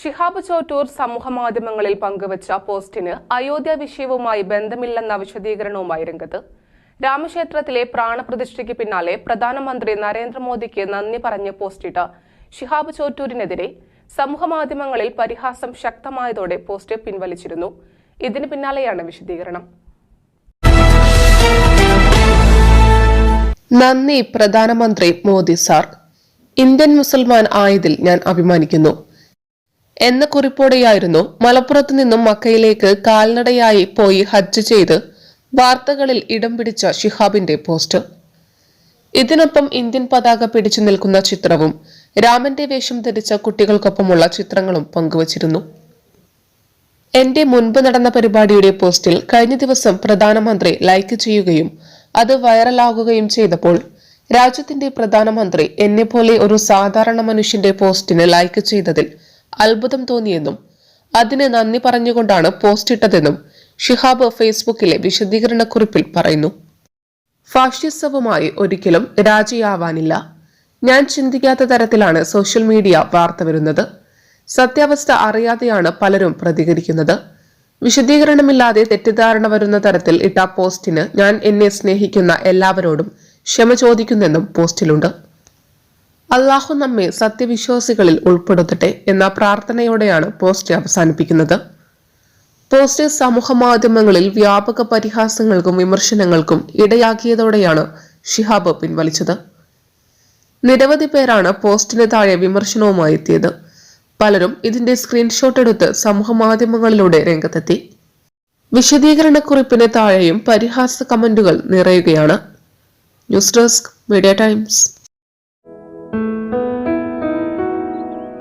ഷിഹാബ് ചോറ്റൂർ സമൂഹമാധ്യമങ്ങളിൽ പങ്കുവച്ച പോസ്റ്റിന് അയോധ്യ വിഷയവുമായി ബന്ധമില്ലെന്ന വിശദീകരണവുമായി രംഗത്ത്. രാമക്ഷേത്രത്തിലെ പ്രാണപ്രതിഷ്ഠയ്ക്ക് പിന്നാലെ പ്രധാനമന്ത്രി നരേന്ദ്രമോദിക്ക് നന്ദി പറഞ്ഞ് പോസ്റ്റിട്ട ഷിഹാബ് ചോറ്റൂരിനെതിരെ സമൂഹമാധ്യമങ്ങളിൽ പരിഹാസം ശക്തമായതോടെ പോസ്റ്റ് പിൻവലിച്ചിരുന്നു. ഇതിന് പിന്നാലെയാണ് വിശദീകരണം. നന്ദി പ്രധാനമന്ത്രി മോദി സാർ. ഇന്ത്യൻ മുസൽമാൻ ആയതിൽ ഞാൻ അഭിമാനിക്കുന്നു. എന്ന കുറിപ്പോടെയായിരുന്നു മലപ്പുറത്തു നിന്നും മക്കയിലേക്ക് കാൽനടയായി പോയി ഹജ്ജ് ചെയ്ത് വാർത്തകളിൽ ഇടം പിടിച്ച ഷിഹാബിന്റെ പോസ്റ്റ്. ഇതിനൊപ്പം ഇന്ത്യൻ പതാക പിടിച്ചു നിൽക്കുന്ന ചിത്രവും രാമന്റെ വേഷം ധരിച്ച കുട്ടികൾക്കൊപ്പമുള്ള ചിത്രങ്ങളും പങ്കുവച്ചിരുന്നു. എന്റെ മുൻപ് നടന്ന പരിപാടിയുടെ പോസ്റ്റിൽ കഴിഞ്ഞ ദിവസം പ്രധാനമന്ത്രി ലൈക്ക് ചെയ്യുകയും അത് വൈറലാകുകയും ചെയ്തപ്പോൾ രാജ്യത്തിന്റെ പ്രധാനമന്ത്രി എന്നെപ്പോലെ ഒരു സാധാരണ മനുഷ്യന്റെ പോസ്റ്റിന് ലൈക്ക് ചെയ്തതിൽ അത്ഭുതം തോന്നിയെന്നും അതിന് നന്ദി പറഞ്ഞുകൊണ്ടാണ് പോസ്റ്റ് ഇട്ടതെന്നും ഷിഹാബ് ഫേസ്ബുക്കിലെ വിശദീകരണക്കുറിപ്പിൽ പറയുന്നു. ഫാഷിസവുമായി ഒരിക്കലും രാജിയാവാനില്ല. ഞാൻ ചിന്തിക്കാത്ത തരത്തിലാണ് സോഷ്യൽ മീഡിയ വാർത്ത വരുന്നത്. സത്യാവസ്ഥ അറിയാതെയാണ് പലരും പ്രതികരിക്കുന്നത്. വിശദീകരണമില്ലാതെ തെറ്റിദ്ധാരണ വരുന്ന തരത്തിൽ ഇട്ട പോസ്റ്റിന് ഞാൻ എന്നെ സ്നേഹിക്കുന്ന എല്ലാവരോടും ക്ഷമ ചോദിക്കുന്നെന്നും പോസ്റ്റിലുണ്ട്. അള്ളാഹു നമ്മെ സത്യവിശ്വാസികളിൽ ഉൾപ്പെടുത്തട്ടെ എന്ന പ്രാർത്ഥനയോടെയാണ് പോസ്റ്റ് അവസാനിപ്പിക്കുന്നത്. പോസ്റ്റ് സമൂഹ മാധ്യമങ്ങളിൽ വ്യാപക പരിഹാസങ്ങൾക്കും വിമർശനങ്ങൾക്കും ഇടയാക്കിയതോടെയാണ് ഷിഹാബ് പിൻവലിച്ചത്. നിരവധി പേരാണ് പോസ്റ്റിന് താഴെ വിമർശനവുമായി എത്തിയത്. പലരും ഇതിന്റെ സ്ക്രീൻഷോട്ട് എടുത്ത് സമൂഹ മാധ്യമങ്ങളിലൂടെ രംഗത്തെത്തി. വിശദീകരണക്കുറിപ്പിന് താഴെയും പരിഹാസ കമന്റുകൾ നിറയുകയാണ്. News Desk Media Times.